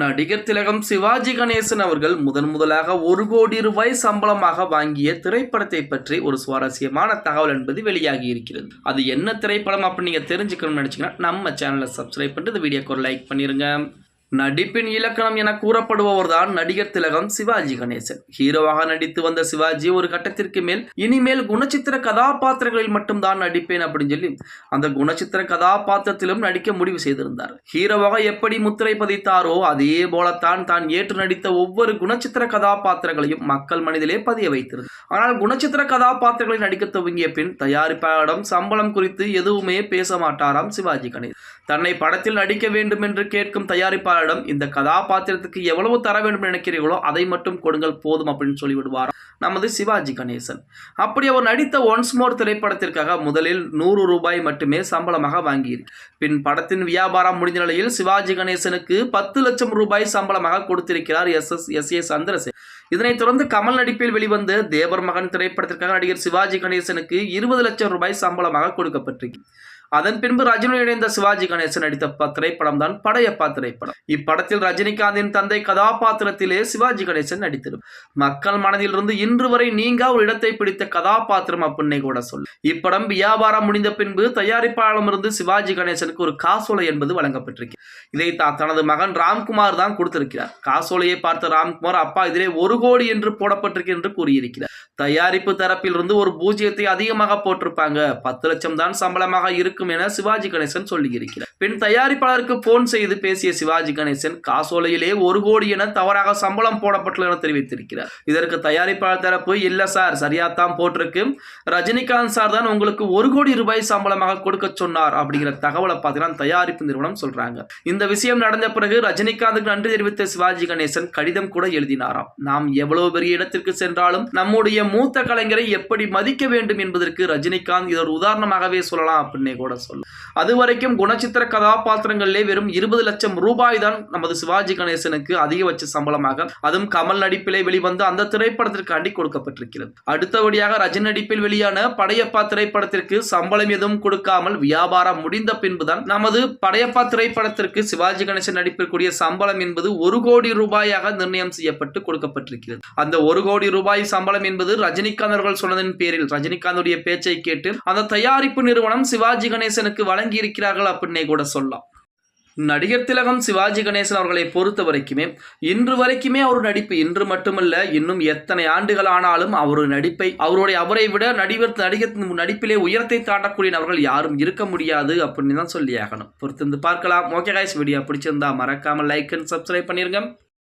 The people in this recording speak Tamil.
நடிகர் திலகம் சிவாஜி கணேசன் அவர்கள் முதன் முதலாக ஒரு கோடி ரூபாய் சம்பளமாக வாங்கிய திரைப்படத்தை பற்றி ஒரு சுவாரஸ்யமான தகவல் என்பது வெளியாகி இருக்கிறது. அது என்ன திரைப்படம் அப்படின்னு நீங்கள் தெரிஞ்சுக்கணும்னு நினச்சிங்கன்னா நம்ம சேனலை சப்ஸ்கிரைப் பண்ணிட்டு இந்த வீடியோக்கு ஒரு லைக் பண்ணிடுங்க நடிப்பின் இலக்கணம் என கூறப்படுபவர் தான் நடிகர் திலகம் சிவாஜி கணேசன். ஹீரோவாக நடித்து வந்த சிவாஜி ஒரு கட்டத்திற்கு மேல் இனிமேல் குணச்சித்திர கதாபாத்திரங்களில் மட்டும்தான் நடிப்பேன் அப்படின்னு சொல்லி அந்த குணச்சித்திர கதாபாத்திரத்திலும் நடிக்க முடிவு செய்திருந்தார். ஹீரோவாக எப்படி முத்திரை பதித்தாரோ அதே போலத்தான் தான் ஏற்று நடித்த ஒவ்வொரு குணச்சித்திர கதாபாத்திரங்களையும் மக்கள் மனதிலே பதிய வைத்திருந்தார். ஆனால் குணச்சித்திர கதாபாத்திரங்களை நடிக்க துவங்கிய பின் தயாரிப்பாளரிடம் சம்பளம் குறித்து எதுவுமே பேச மாட்டாராம் சிவாஜி கணேசன். தன்னை படத்தில் நடிக்க வேண்டும் என்று கேட்கும் தயாரிப்பாளரிடம் இந்த கதாபாத்திரத்துக்கு எவ்வளவு தர வேண்டும் நினைக்கிறீர்களோ அதை மட்டும் கொடுங்கள் போதும் அப்படின்னு சொல்லிவிடுவார் நமது சிவாஜி கணேசன். அப்படி அவர் நடித்த ஒன்ஸ் மோர் திரைப்படத்திற்காக முதலில் நூறு ரூபாய் மட்டுமே சம்பளமாக வாங்கியது. பின் படத்தின் வியாபாரம் முடிந்த நிலையில் சிவாஜி கணேசனுக்கு பத்து லட்சம் ரூபாய் சம்பளமாக கொடுத்திருக்கிறார் S S S A Chandrasen இதனைத் தொடர்ந்து கமல் நடிப்பில் வெளிவந்த தேவர் மகன் திரைப்படத்திற்காக நடிகர் சிவாஜி கணேசனுக்கு இருபது லட்சம் ரூபாய் சம்பளமாக கொடுக்கப்பட்டிருக்கிறது. அதன் பின்பு ரஜினி இணைந்த சிவாஜி கணேசன் நடித்த திரைப்படம் தான் படையப்பா திரைப்படம். இப்படத்தில் ரஜினிகாந்தின் தந்தை கதாபாத்திரத்திலே சிவாஜி கணேசன் நடித்திருப்பார் மக்கள் மனதிலிருந்து இன்று வரை நீங்க ஒரு இடத்தை பிடித்த கதாபாத்திரம் அப்படின்னே கூட சொல்லு இப்படம் வியாபாரம் முடிந்த பின்பு தயாரிப்பாளரிடமிருந்து சிவாஜி கணேசனுக்கு ஒரு காசோலை என்பது வழங்கப்பட்டிருக்கு. இதை தனது மகன் ராம்குமார் தான் கொடுத்திருக்கிறார். காசோலையை பார்த்த ராம்குமார் அப்பா இதிலே ஒரு கோடி என்று போடப்பட்டிருக்கு என்று கூறியிருக்கிறார். தயாரிப்பு தரப்பிலிருந்து ஒரு பூஜ்ஜியத்தை அதிகமாக போட்டிருப்பாங்க. பத்து லட்சம் தான் சம்பளமாக இருக்கும் என சிவாஜி கணேசன் சொல்லியிருக்கிறார். பின் தயாரிப்பாளருக்கு போன் செய்து பேசிய சிவாஜி கணேசன் காசோலையிலே ஒரு கோடி என தவறாக சம்பளம் போடப்பட்டது என தெரிவித்திருக்கிறார். இதற்கு தயாரிப்பாளர் தரப்பு இல்ல சார் சரியா தான் போட்டிருக்கு. ரஜினிகாந்த் சார் தான் உங்களுக்கு ஒரு கோடி ரூபாய் சம்பளமாக கொடுக்க சொன்னார் அப்படிங்கிற தகவலை பார்த்தீங்கன்னா தயாரிப்பு நிறுவனம் சொல்றாங்க. இந்த விஷயம் நடந்த பிறகு ரஜினிகாந்துக்கு நன்றி தெரிவித்த சிவாஜி கணேசன் கடிதம் கூட எழுதினாராம். நாம் எவ்வளவு பெரிய இடத்திற்கு சென்றாலும் நம்முடைய மூத்த கலைஞரை எப்படி மதிக்க வேண்டும் என்பதற்கு ரஜினிகாந்த் இது ஒரு உதாரணமாகவே சொல்லலாம் அப்படின்னே கூட சொல்லும் அது வரைக்கும் குணச்சித்திர கதாபாத்திரங்களிலே வெறும் இருபது லட்சம் ரூபாய் தான் நமது சிவாஜி கணேசனுக்கு அதிகபட்ச சம்பளமாக அதுவும் கமல் நடிப்பிலே வெளிவந்து அந்த திரைப்படத்திற்காண்டி கொடுக்கப்பட்டிருக்கிறது. அடுத்தபடியாக ரஜினி நடிப்பில் வெளியான படையப்பா திரைப்படத்திற்கு சம்பளம் எதுவும் கொடுக்காமல் வியாபாரம் முடிந்த பின்புதான் நமது படையப்பா திரைப்படத்திற்கு சிவாஜி கணேசன் நடிப்பிற்குரிய சம்பளம் என்பது ஒரு கோடி ரூபாயாக நிர்ணயம் செய்யப்பட்டு கொடுக்கப்பட்டிருக்கிறது. அந்த ஒரு கோடி ரூபாய் சம்பளம் என்பது ரஜினிகாந்த் அவர்கள் சொன்னதன் பேரில் ரஜினிகாந்துடைய பேச்சை கேட்டு அந்த தயாரிப்பு நிறுவனம் சிவாஜி கணேசனுக்கு வழங்கி இருக்கிறார்கள் அப்படின்னே கூட சொல்லலாம். நடிகர் திலகம் சிவாஜி கணேசன் அவர்களை பொறுத்த வரைக்குமே இன்று வரைக்குமே அவர் நடிப்பு இன்று மட்டுமல்ல இன்னும் எத்தனை ஆண்டுகள் ஆனாலும் அவர் நடிப்பை அவருடைய அவரை விட நடிகர் நடிகர் நடிப்பிலே உயரத்தை தாண்டக்கூடிய நபர்கள் யாரும் இருக்க முடியாது அப்படின்னு தான் சொல்லி ஆகணும் பொறுத்திருந்து பார்க்கலாம். ஓகே காய்ஸ் வீடியோ பிடிச்சிருந்தா மறக்காமல் லைக் அண்ட் சப்ஸ்கிரைப் பண்ணிருங்க.